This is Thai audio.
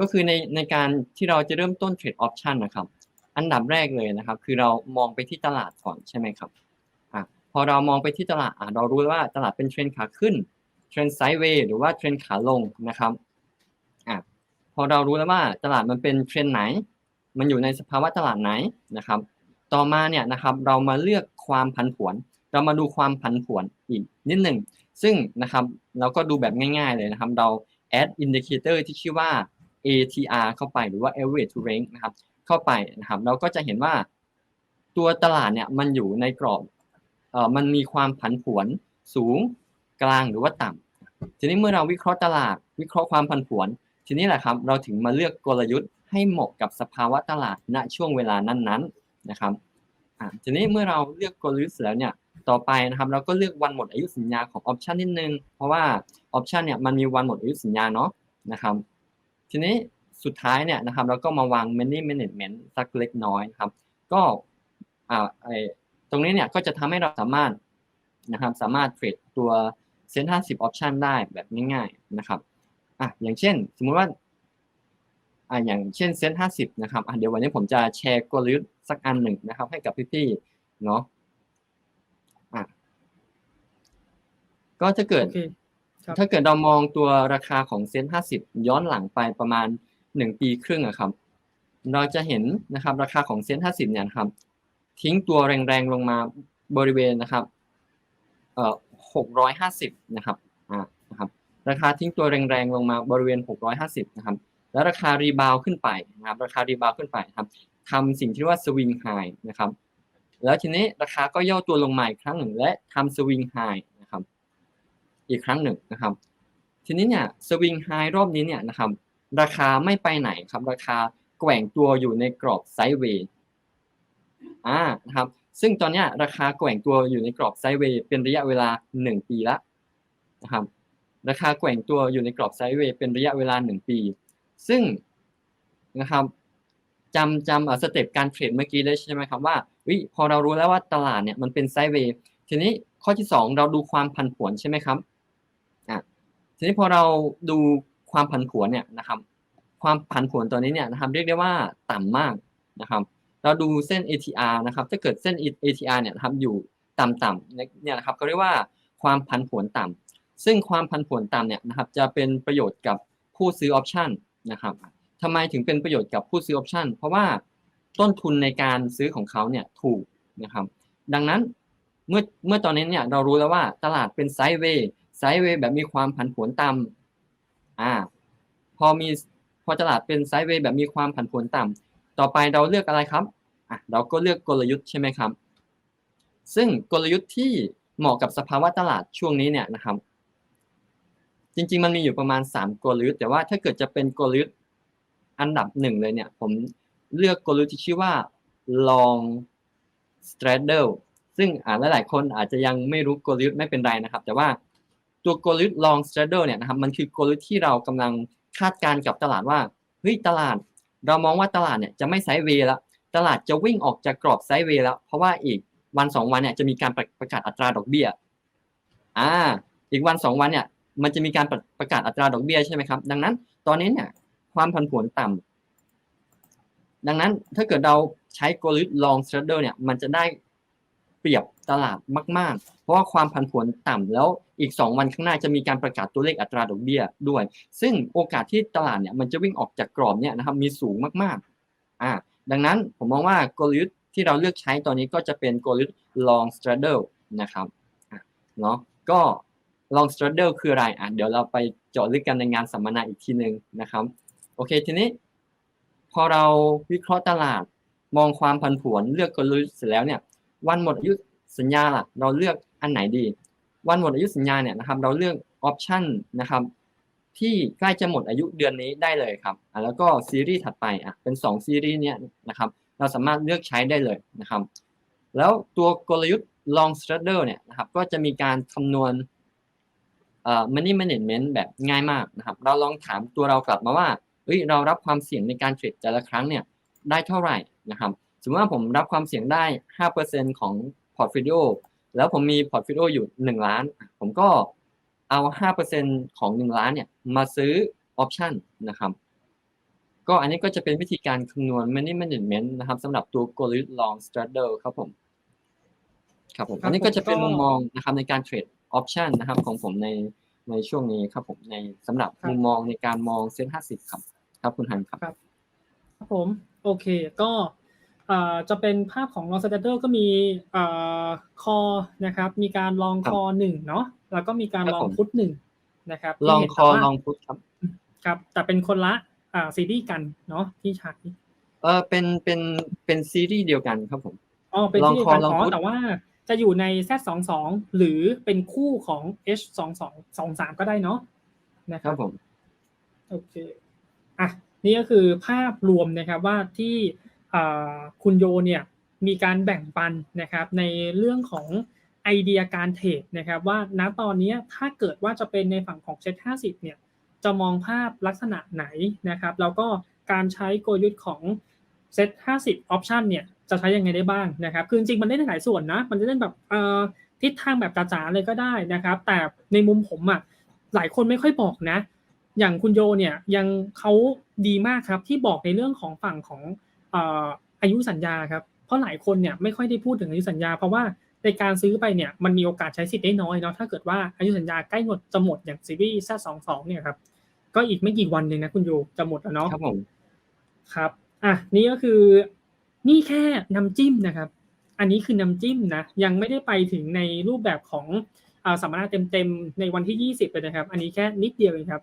ก็คือในในการที่เราจะเริ่มต้นเทรดออปชันนะครับ อันดับแรกเลยนะครับ คือเรามองไปที่ตลาดก่อนใช่ไหมครับอะพอเรามองไปที่ตลาดอะเรารู้ว่าตลาดเป็นเทรนขาขึ้นเทรนไซด์เวย์หรือว่าเทรนขาลงนะครับอะพอเรารู้แล้วว่าตลาดมันเป็นเทรนไหน มันอยู่ในสภาวะตลาดไหนนะครับ ต่อมาเนี่ยนะครับเรามาเลือกความผันผวน เรามาดูความผันผวนอีกนิดหนึ่งซึ่งนะครับเราก็ดูแบบง่าย ๆเลยนะครับ เรา add indicator ที่ชื่อว่า ATR เข้าไปหรือว่า average to range นะครับเข้าไปนะครับเราก็จะเห็นว่าตัวตลาดเนี่ยมันอยู่ในกรอบเอ่อมันมีความผันผวนสูงกลางหรือว่าต่ำทีนี้เมื่อเราวิเคราะห์ตลาด วิเคราะห์ความผันผวน ทีนี้แหละครับเราถึงมาเลือกกลยุทธ์ให้เหมาะกับสภาวะตลาดณช่วงเวลานั้นๆนะครับอ่าทีนี้เมื่อเราเลือกกลยุทธ์เสร็จแล้วเนี่ยต่อไปนะครับเราก็เลือกวันหมดอายุสัญญาของออปชันนิดนึงเพราะว่าออปชันเนี่ยมันมีวันหมดอายุสัญญาเนาะนะครับ ทีนี้สุดท้ายเนี่ยนะครับเราก็มาวาง many management สักเล็กน้อยครับ ก็อ่าไอตรงนี้เนี่ยก็จะทำให้เราสามารถนะครับสามารถเทรดตัวเซ็นห้าสิบออปชันได้แบบง่ายๆนะครับอะอย่างเช่น สมมุติว่าอ่าอย่างเช่นเซ็นห้าสิบนะครับอะเดี๋ยววันนี้ผมจะแชร์กลยุทธ์สักอันหนึ่งนะครับ ให้กับพี่ๆเนาะอะก็ถ้าเกิดโอเคครับ ถ้าเกิดเรามองตัวราคาของเซ็นห้าสิบย้อนหลังไปประมาณหนึ่งปีครึ่งอะครับ เราจะเห็นนะครับราคาของเซ็นห้าสิบเนี่ยนะครับ ทิ้งตัวแรงๆลงมาบริเวณนะครับเอ่อหกร้อยห้าสิบนะครับอ่านะครับราคาทิ้งตัวแรงๆลงมาบริเวณหกร้อยห้าสิบนะครับแล้วราคารีบาวขึ้นไปนะครับ ราคารีบาวขึ้นไปครับทำสิ่งที่เรียกว่าสวิงไฮนะครับแล้วทีนี้ราคาก็ย่อตัวลงมาอีกครั้งหนึ่งและทำสวิงไฮ อีกครั้งหนึ่งนะครับ ทีนี้เนี่ยสวิงไฮรอบนี้เนี่ยนะครับราคาไม่ไปไหนครับ ราคาแกว่งตัวอยู่ในกรอบไซด์เวย์อ่านะครับ ซึ่งตอนเนี้ยราคาแกว่งตัวอยู่ในกรอบไซด์เวย์เป็นระยะเวลาหนึ่งปีละนะครับ ราคาแกว่งตัวอยู่ในกรอบไซด์เวย์เป็นระยะเวลาหนึ่งปี ซึ่งนะครับจำจำสเต็ปการเทรดเมื่อกี้ได้ใช่ไหมครับว่าวิพอเรารู้แล้วว่าตลาดเนี่ยมันเป็นไซด์เวย์ทีนี้ข้อที่สองเราดูความผันผวนใช่ไหมครับ ทีนี้พอเราดูความผันผวนเนี่ยนะครับ ความผันผวนตัวนี้เนี่ยนะครับเรียกได้ว่าต่ำมากนะครับ เราดูเส้น ATR นะครับ ถ้าเกิดเส้น ATR เนี่ยนะครับอยู่ต่ำๆเนี่ยนะครับเขาเรียกว่าความผันผวนต่ำซึ่งความผันผวนต่ำเนี่ยนะครับจะเป็นประโยชน์กับผู้ซื้อออปชันนะครับทำไมถึงเป็นประโยชน์กับผู้ซื้อออปชันเพราะว่าต้นทุนในการซื้อของเขาเนี่ยถูกนะครับ ดังนั้นเมื่อเมื่อตอนนี้เนี่ยเรารู้แล้วว่าตลาดเป็นไซด์เวย์ ไซด์เวย์แบบมีความผันผวนต่ำอ่าพอมีพอตลาดเป็นไซด์เวย์แบบมีความผันผวนต่ำต่อไปเราเลือกอะไรครับอะเราก็เลือกกลยุทธ์ใช่ไหมครับ ซึ่งกลยุทธ์ที่เหมาะกับสภาวะตลาดช่วงนี้เนี่ยนะครับ จริง ๆ มันมีอยู่ประมาณ 3 กลยุทธ์ แต่ว่าถ้าเกิดจะเป็นกลยุทธ์อันดับหนึ่งเลยเนี่ยผมเลือกกลยุทธ์ที่ชื่อว่า long straddle ซึ่งอ่าหลายๆคนอาจจะยังไม่รู้กลยุทธ์ไม่เป็นไรนะครับ แต่ว่า ตัวกลยุทธ์ long straddle เนี่ยนะครับมันคือกลยุทธ์ที่เรากำลังคาดการณ์กับตลาดว่าเฮ้ยตลาด เรามองว่าตลาดเนี่ยจะไม่ไซด์เวย์แล้วตลาดจะวิ่งออกจากกรอบไซด์เวย์แล้ว เพราะว่าอีกวันสองวันเนี่ยจะมีการประประกาศอัตราดอกเบี้ยอ่าอีกวันสองวันเนี่ยมันจะมีการประประกาศอัตราดอกเบี้ยใช่ไหมครับดังนั้นตอนนี้เนี่ยความผันผวนต่ำดังนั้นถ้าเกิดเราใช้กลยุทธ์ long straddle เนี่ยมันจะได้ รียบตลาดมาก ๆ เพราะว่าความผันผวนต่ำแล้วอีก 2 วันข้างหน้าจะมีการประกาศตัวเลขอัตราดอกเบี้ยด้วย ซึ่งโอกาสที่ตลาดเนี่ยมันจะวิ่งออกจากกรอบเนี่ยนะครับมีสูงมากๆอ่าดังนั้นผมมองว่ากลยุทธ์ที่เราเลือกใช้ตอนนี้ก็จะเป็นกลยุทธ์ long straddle นะครับอะเนาะก็ long straddle คืออะไรอะเดี๋ยวเราไปเจาะลึกกันในงานสัมมนาอีกทีหนึ่งนะครับโอเคทีนี้พอเราวิเคราะห์ตลาดมองความผันผวนเลือกกลยุทธ์เสร็จแล้วเนี่ย วันหมดอายุสัญญาล่ะเราเลือกอันไหนดี วันหมดอายุสัญญาเนี่ยนะครับเราเลือกออปชันนะครับที่ใกล้จะหมดอายุเดือนนี้ได้เลยครับอะแล้วก็ซีรีส์ถัดไปอะเป็น 2 ซีรีส์เนี่ยนะครับเราสามารถเลือกใช้ได้เลยนะครับ แล้วตัวกลยุทธ์ long straddle เนี่ยนะครับก็จะมีการคำนวณเอ่อ money management แบบง่ายมากนะครับ เราลองถามตัวเรากลับมาว่าเฮ้ยเรารับความเสี่ยงในการเทรดแต่ละครั้งเนี่ยได้เท่าไหร่นะครับ สมมติว่าผมรับความเสี่ยงได้ 5%ของพอร์ตฟิลิโอแล้วผมมีพอร์ตฟิลิโออยู่ 1 ล้าน ผมก็เอา 5%ของ 1 ล้านเนี่ยมาซื้อออปชันนะครับ ก็อันนี้ก็จะเป็นวิธีการคำนวณ money management นะครับสำหรับตัวกลยุทธ์ long straddle ครับผม ครับผมครับอันนี้ก็จะเป็นผมก็มุมมองนะครับในการเทรดออปชันนะครับของผมในในช่วงนี้ครับผมในสำหรับครับมุมมองในการมองเซ็นห้าสิบครับ ครับคุณฮันครับ ครับผม โอเคก็เอ่อ จะเป็นภาพของ long straddle ก็มีเอ่อคอนะครับ มีการลองครับคอหนึ่งเนาะแล้วก็มีการครับลองผมพุทหนึ่งนะครับลองที่เห็นคอแต่ว่าลองพุทครับ ครับ แต่เป็นคนละอ่าซีรีส์กันเนาะที่ใช้เออเป็นเป็นเป็นซีรีส์เดียวกันครับผมอ๋อเป็นลองที่คอการลองขอพุทแต่ว่าจะอยู่ใน Z สองสองหรือเป็นคู่ของ H สองสองสองสามก็ได้เนาะนะคครัรับบผมโอเคอะนี่ก็คือภาพรวมนะครับว่าที่อ่า คุณโยเนี่ยมีการแบ่งปันนะครับในเรื่องของไอเดียการเทรดนะครับว่าณตอนนี้ถ้าเกิดว่าจะเป็นในฝั่งของเซ็ต50เนี่ยจะมองภาพลักษณะไหนนะครับแล้วก็การใช้กลยุทธ์ของเซ็ต50 option เนี่ยจะใช้ยังไงได้บ้างนะครับคือจริงมันเล่นได้หลายส่วนนะ มันจะเล่นแบบทิศทางแบบจ๋าๆเลยก็ได้นะครับ แต่ในมุมผมอะหลายคนไม่ค่อยบอกนะ อย่างคุณโยเนี่ยยังเขาดีมากครับที่บอกในเรื่องของฝั่งของ อ่ออายุสัญญาครับเพราะหลายคนเนี่ยไม่ค่อยได้พูดถึงอายุสัญญา เพราะว่าในการซื้อไปเนี่ยมันมีโอกาสใช้สิทธิ์ได้น้อยเนาะถ้าเกิดว่าอายุสัญญาใกล้หมดจะหมดอย่างซีรีส์ Z22 เนี่ยครับก็อีกไม่กี่วันเองนะคุณโยจะหมดแล้วเนาะครับผมครับอะนี่ก็คือนี่แค่น้ำจิ้มนะครับ อันนี้คือน้ำจิ้มนะยังไม่ได้ไปถึงในรูปแบบของอ่าสัมมนาเต็มๆในวันที่ 20เลยนะครับ อันนี้แค่นิดเดียวเองครับ